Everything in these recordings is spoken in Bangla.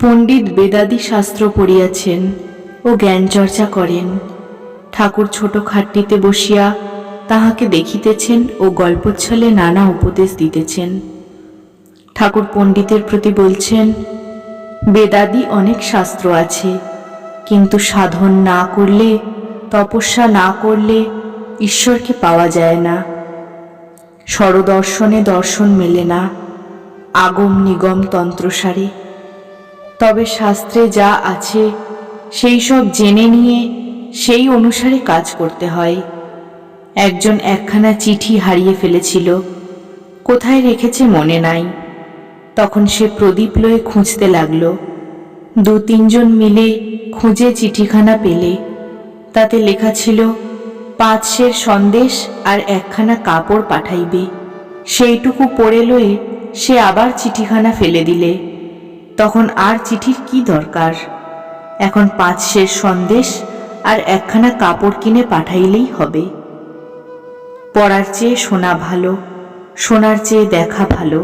পণ্ডিত বেদাদি শাস্ত্র পড়িয়াছেন ও জ্ঞান চর্চা করেন। ঠাকুর ছোট খাটটিতে বসিয়া তাহাকে দেখিতেছেন ও গল্পচ্ছলে নানা উপদেশ দিতেছেন। ঠাকুর পণ্ডিতের প্রতি বলছেন, বেদাদি অনেক শাস্ত্র আছে, কিন্তু সাধন না করলে, তপস্যা না করলে ঈশ্বরকে পাওয়া যায় না। স্বরদর্শনে দর্শন মেলে না আগম নিগম তন্ত্রসারে তবে শাস্ত্রে যা আছে, সেই সব জেনে নিয়ে সেই অনুসারে কাজ করতে হয়। একজন একখানা চিঠি হারিয়ে ফেলেছিল, কোথায় রেখেছে মনে নাই। তখন সে প্রদীপ লয়ে খুঁজতে লাগল। দু তিনজন মিলে খুঁজে চিঠিখানা পেলে। তাতে লেখা ছিল পাঁচ সের সন্দেশ আর একখানা কাপড় পাঠাইবে। সেইটুকু পড়ে লয়ে সে আবার চিঠিখানা ফেলে দিলে। তখন আর চিঠির কি দরকার? এখন পাঁচ সের সন্দেশ আর একখানা কাপড় কিনে পাঠাইলেই হবে। পড়ার চেয়ে শোনা ভালো, শোনার চেয়ে দেখা ভালো।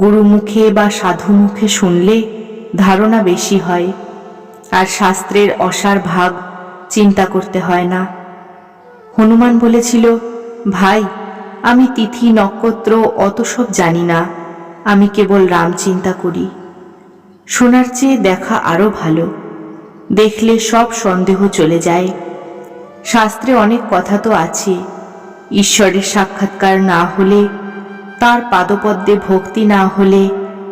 গুরু মুখে বা সাধু মুখে শুনলে ধারণা বেশি হয়, আর শাস্ত্রের অসার ভাগ চিন্তা করতে হয় না। হনুমান বলেছিল, ভাই, আমি তিথি, নক্ষত্র, অত সব জানি না। আমি কেবল রাম চিন্তা করি। শোনার চেয়ে দেখা আরও ভালো। দেখলে সব সন্দেহ চলে যায়। শাস্ত্রে অনেক কথা তো আছে। ঈশ্বরের সাক্ষাৎকার না হলে, তার পাদপদ্মে ভক্তি না হলে,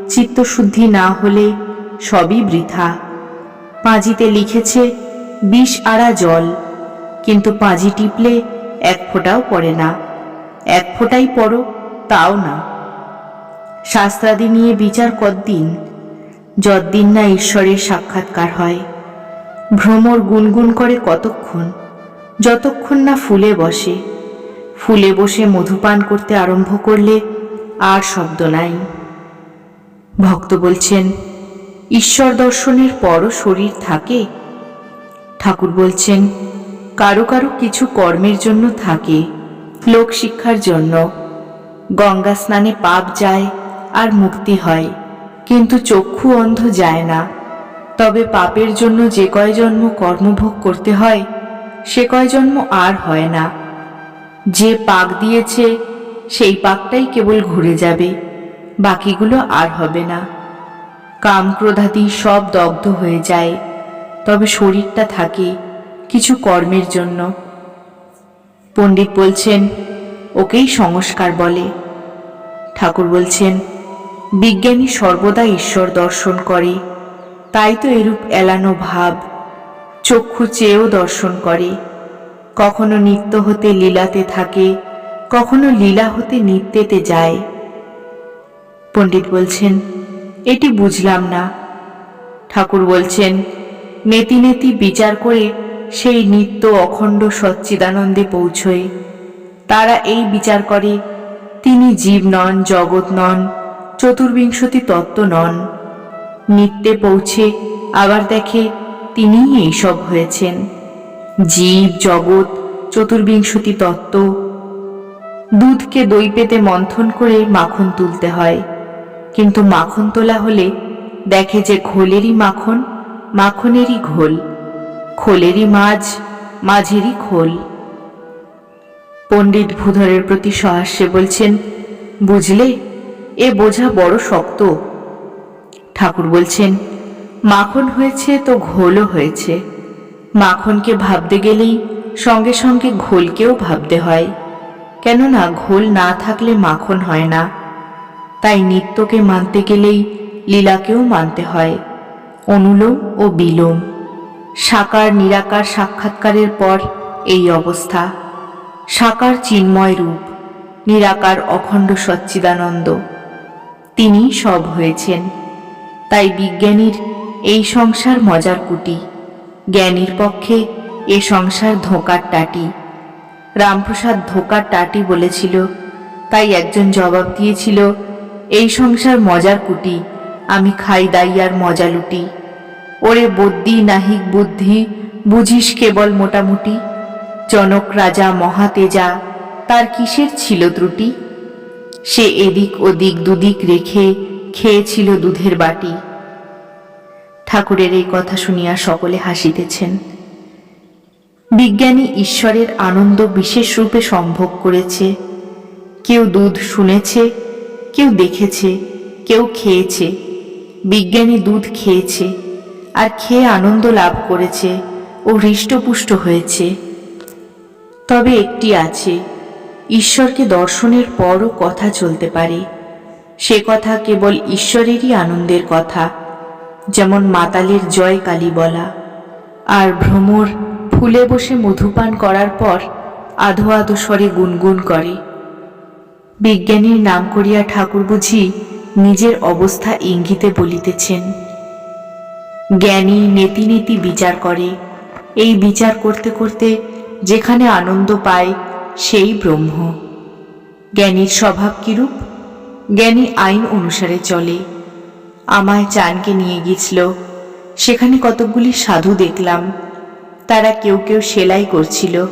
চিত্তশুদ্ধি না হলে সবই বৃথা। পাঁজিতে লিখেছে, বিষ আড়া জল, কিন্তু পাঁজি টিপলে এক ফোঁটাও পড়ে না। এক ফোঁটাই পড়ো, তাও না। শাস্ত্রাদি নিয়ে বিচার কদ্দিন যদ্দিন না ঈশ্বরের সাক্ষাৎকার হয়। ভ্রমর গুনগুন করে কতক্ষণ, যতক্ষণ না ফুলে বসে। ফুলে বসে মধুপান করতে আরম্ভ করলে আর শব্দ নাই। ভক্ত বলছেন, ঈশ্বর দর্শনের পরও শরীর থাকে? ঠাকুর বলছেন, কারও কারও কিছু কর্মের জন্য থাকে, লোক শিক্ষার জন্য। গঙ্গা স্নানে পাপ যায় আর মুক্তি হয়। কিন্তু চক্ষু অন্ধ যায় না। তবে পাপের জন্য যে কয় জন্ম কর্মভোগ করতে হয়, সে কয় জন্ম আর হয় না। যে পাক দিয়েছে, সেই পাকটাই কেবল ঘুরে যাবে, বাকিগুলো আর হবে না। কাম ক্রোধাদি সব দগ্ধ হয়ে যায়, তবে শরীরটা থাকে কিছু কর্মের জন্য। পণ্ডিত বলছেন, ওকেই সংস্কার বলে। ঠাকুর বলছেন বিজ্ঞানী সর্বদা ঈশ্বর দর্শন করে, তাই তো এরূপ এলানো ভাব। চক্ষু চেয়েও দর্শন করে। কখনো নিত্য হতে লীলাতে থাকে, কখনো লীলা হতে নিত্যেতে যায়। পণ্ডিত বলছেন, এটি বুঝলাম না। ঠাকুর বলছেন, নেতি নেতি বিচার করে সেই নিত্য অখণ্ড সচ্চিদানন্দে পৌঁছয় তারা এই বিচার করে, তিনি জীব নন, জগৎ নন চতুর্বিংশতি তত্ত্ব নন। নিত্যে পৌঁছে আবার দেখে তিনিই এইসব হয়েছেন। জীব, জগৎ, চতুর্বিংশতি তত্ত্ব। দুধকে দই পেতে মন্থন করে মাখন তুলতে হয়। কিন্তু মাখন তোলা হলে দেখে যে ঘোলেরই মাখন, মাখনেরই ঘোল। খোলেরই মাঝ মাঝেরই খোল। পণ্ডিত ভূধরের প্রতি সহাস্যে বলছেন, বুঝলে? এ বোঝা বড় শক্ত। ঠাকুর বলছেন, মাখন হয়েছে তো ঘোলও হয়েছে। মাখনকে ভাবতে গেলেই সঙ্গে সঙ্গে ঘোলকেও ভাবতে হয়। কেননা ঘোল না থাকলে মাখন হয় না। তাই নিত্যকে মানতে গেলেই লীলাকেও মানতে হয়। অনুলোম ও বিলোম। সাকার নিরাকার সাক্ষাৎকারের পর এই অবস্থা। সাকার চিন্ময় রূপ, নিরাকার অখণ্ড সচ্চিদানন্দ। তিনি সব হয়েছেন। তাই বিজ্ঞানীর এই সংসার মজার কুটি। জ্ঞানীর পক্ষে এ সংসার ধোকার টাটি। রামপ্রসাদ ধোকার টাটি বলেছিল, তাই একজন জবাব দিয়েছিল, এই সংসার মজার কুটি, আমি খাই দাইয়ার মজা লুটি। ওরে বদ্যি নাহিক বুদ্ধি, বুঝিস কেবল মোটামুটি। জনক রাজা মহাতেজা, তার কিসের ছিল ত্রুটি? সে এদিক ওদিক দুদিক রেখে খেয়েছিল দুধের বাটি। ঠাকুরের এই কথা শুনিয়া সকলে হাসিতেছেন। বিজ্ঞানী ঈশ্বরের আনন্দ বিশেষ রূপে সম্ভোগ করেছে। কেউ দুধ শুনেছে, কেউ দেখেছে, কেউ খেয়েছে। বিজ্ঞানী দুধ খেয়েছে আর খেয়ে আনন্দ লাভ করেছে ও হৃষ্টপুষ্ট হয়েছে। তবে একটি আছে ঈশ্বরকে দর্শনের পরও কথা চলতে পারে। সে কথা কেবল ঈশ্বরেরই আনন্দের কথা, যেমন মাতালের জয় কালী বলা। আর ভ্রমর ফুলে বসে মধুপান করার পর আধো আধো স্বরে গুনগুন করে। বিজ্ঞানীর নাম করিয়া ঠাকুর বুঝি নিজের অবস্থা ইঙ্গিতে বলিতেছেন। জ্ঞানী নেতি নেতি বিচার করে। এই বিচার করতে করতে যেখানে আনন্দ পায় সেই ব্রহ্ম। জ্ঞানীর স্বভাব কিরূপ? জ্ঞানী আইন অনুসারে চলে। আমায় চানকে নিয়ে গিয়েছিল। সেখানে কতকগুলি সাধু দেখলাম। তারা কেউ কেউ সেলাই করছিল।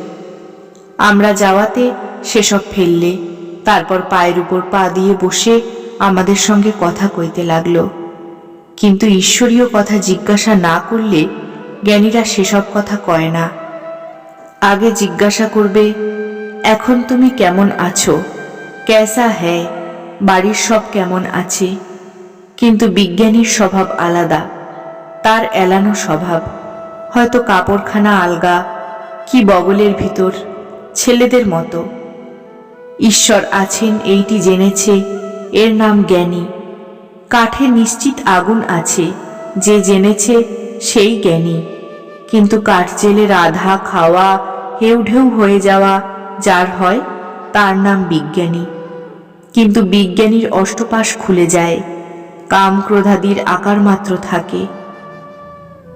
আমরা যাওয়াতে সেসব ফেললে, তারপর পায়ের উপর পা দিয়ে বসে আমাদের সঙ্গে কথা কইতে লাগল। কিন্তু ঈশ্বরীয় কথা জিজ্ঞাসা না করলে জ্ঞানীরা সেসব কথা কয় না। আগে জিজ্ঞাসা করবে এখন তুমি কেমন আছো? ক্যাসা হ্যায়? বাড়ির সব কেমন আছে? কিন্তু বিজ্ঞানীর স্বভাব আলাদা। তার এলানো স্বভাব। হয়তো কাপড়খানা আলগা, কি বগলের ভিতর, ছেলেদের মতো। ঈশ্বর আছেন এইটি জেনেছে, এর নাম জ্ঞানী। কাঠে নিশ্চিত আগুন আছে, যে জেনেছে সেই জ্ঞানী। কিন্তু কাঠ জেলে রাধা খাওয়া হেউ ঢেউ হয়ে যাওয়া যার হয় তার নাম বিজ্ঞানী। কিন্তু বিজ্ঞানীর অষ্টপাশ খুলে যায়। কাম ক্রোধাদির আকার মাত্র থাকে।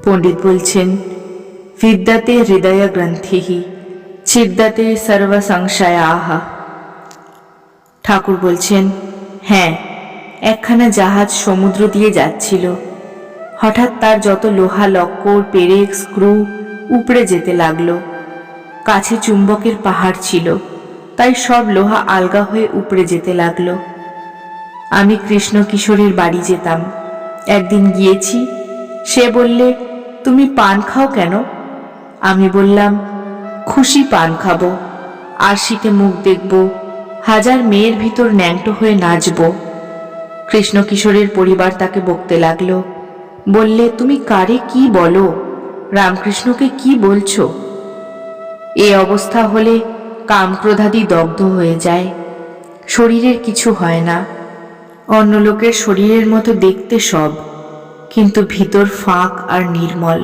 পণ্ডিত বলছেন বিদ্যাতে হৃদয় গ্রন্থিহি ছিদ্দাতে সর্বসংশয়া আহা। ঠাকুর বলছেন হ্যাঁ একখানা জাহাজ সমুদ্র দিয়ে যাচ্ছিল। হঠাৎ তার যত লোহা, লক্কর, পেরেক, স্ক্রু উপড়ে যেতে লাগল। কাছে চুম্বকের পাহাড় ছিল, তাই সব লোহা আলগা হয়ে উপড়ে যেতে লাগল। আমি কৃষ্ণ কিশোরের বাড়ি যেতাম। একদিন গিয়েছি, সে বললে, তুমি পান খাও কেন? আমি বললাম, খুশি পান খাব, আরশিতে মুখ দেখব, হাজার মেয়ের ভিতর ন্যাংটো হয়ে নাচব। কৃষ্ণ কিশোরের পরিবার তাকে বকতে লাগল, বললে, তুমি কারে কি বলো? রামকৃষ্ণকে কি বলছো? এ অবস্থা হলে কামক্রোধাদি দগ্ধ হয়ে যায়। শরীরের কিছু হয় না। অন্য লোকের শরীরের মতো দেখতে সব, কিন্তু ভিতর ফাঁক আর নির্মল।